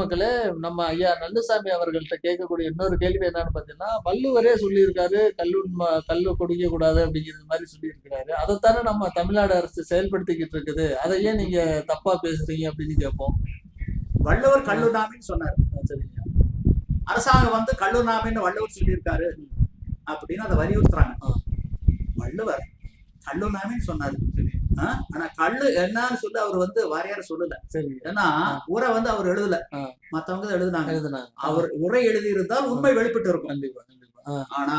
மக்களே நம்ம ஐயா நல்லுசாமி அவர்கள்ட்ட கேட்கக்கூடிய இன்னொரு கேள்வி என்னன்னு பார்த்தீங்கன்னா வள்ளுவரே சொல்லியிருக்காரு கல்லுண்ம கல்லு குடிக்க கூடாது அப்படிங்கிறது மாதிரி சொல்லியிருக்கிறாரு. அதைத்தானே நம்ம தமிழ்நாடு அரசு செயல்படுத்திக்கிட்டு இருக்குது. அதை ஏன் நீங்க தப்பா பேசுறீங்க அப்படின்னு கேட்போம். வள்ளுவர் கல்லுண்ணாமின்னு சொன்னார். சரிங்க. அரசாங்கம் வந்து கல்லுண்ணாமின்னு வள்ளுவர் சொல்லியிருக்காரு அப்படின்னு அதை வலியுறுத்துறாங்க. வள்ளுவர் கல்லுண்ணாமின்னு சொன்னாரு? ஆனா கல்லு என்னன்னு சொல்லி அவர் வந்து வரையறை சொல்லல. ஏன்னா உரை வந்து அவர் எழுதல. மத்தவங்க தான் எழுதுனாங்க. அவர் உரை எழுதி இருந்தால் உண்மை வெளிப்பட்டு இருக்கும். ஆனா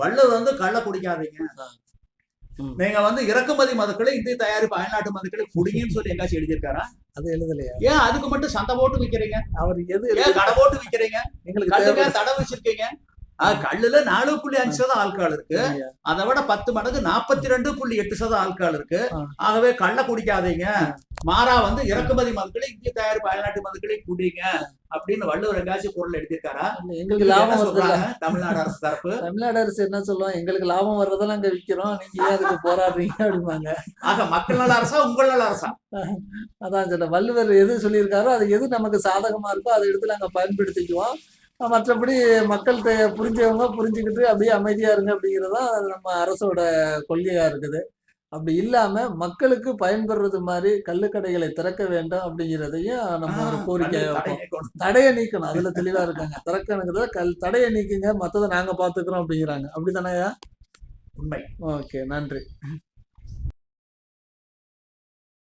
வள்ளுவர் வந்து கள்ள குடிக்காதீங்க. நீங்க வந்து இறக்குமதி மதுக்களை இந்திய தயாரிப்பு அயல்நாட்டு மதுக்களை குடிங்கன்னு சொல்லி எங்காச்சும் எழுதியிருக்காரா? அது எழுதலையா? ஏன் அதுக்கு மட்டும் சந்தை போட்டு விக்கிறீங்க? அவர் எது கடை போட்டு விக்கிறீங்க? எங்களுக்கு தடை வச்சிருக்கீங்க? கல்லுல நாலு புள்ளி அஞ்சு சதம் ஆட்கள் இருக்கு. அதை விட பத்து மடங்கு நாற்பத்தி ரெண்டு புள்ளி எட்டு சதம் ஆட்கள் இருக்கு. ஆகவே கள்ள குடிக்காதீங்க. மாறா வந்து இறக்குமதி மதுக்களை இந்திய தயாரிப்பு அயல்நாட்டு மதுக்களை குடிங்க அப்படின்னு வள்ளுவர் எங்காச்சும் பொருள் எடுத்திருக்காரா எங்களுக்கு லாபம் சொல்றாங்க? தமிழ்நாடு அரசு தரப்பு. தமிழ்நாடு அரசு என்ன சொல்லுவோம் எங்களுக்கு லாபம் வர்றதெல்லாம் அங்க விக்கிறோம். நீங்க ஏன் அதுக்கு போராடுறீங்க அப்படிம்பாங்க. ஆக மக்கள் நல அரசா உங்கள் நல அரசா? அதான் சொல்ல வள்ளுவர் எது சொல்லியிருக்காரோ அது எது நமக்கு சாதகமா இருக்கோ அதை எடுத்து நாங்க பயன்படுத்திக்குவோம். மற்றபடி மக்கள்கிட்ட புரிஞ்சவங்க புரிஞ்சுக்கிட்டு அப்படியே அமைதியா இருங்க அப்படிங்கிறதா நம்ம அரசோட கொள்கையா இருக்குது. அப்படி இல்லாம மக்களுக்கு பயன்படுறது மாதிரி கள்ளுக்கடைகளை திறக்க வேண்டும் அப்படிங்கிறதையும் நம்ம ஒரு கோரிக்கை கல்லு தடை வைப்போம். நீக்கணும். தடையை நீக்கணும். அதுல தெளிவா இருக்காங்க. திறக்கணுங்கிறத கல் தடையை நீக்குங்க. மத்ததை நாங்க பாத்துக்கிறோம் அப்படிங்கிறாங்க. அப்படிதானயா உண்மை. ஓகே நன்றி.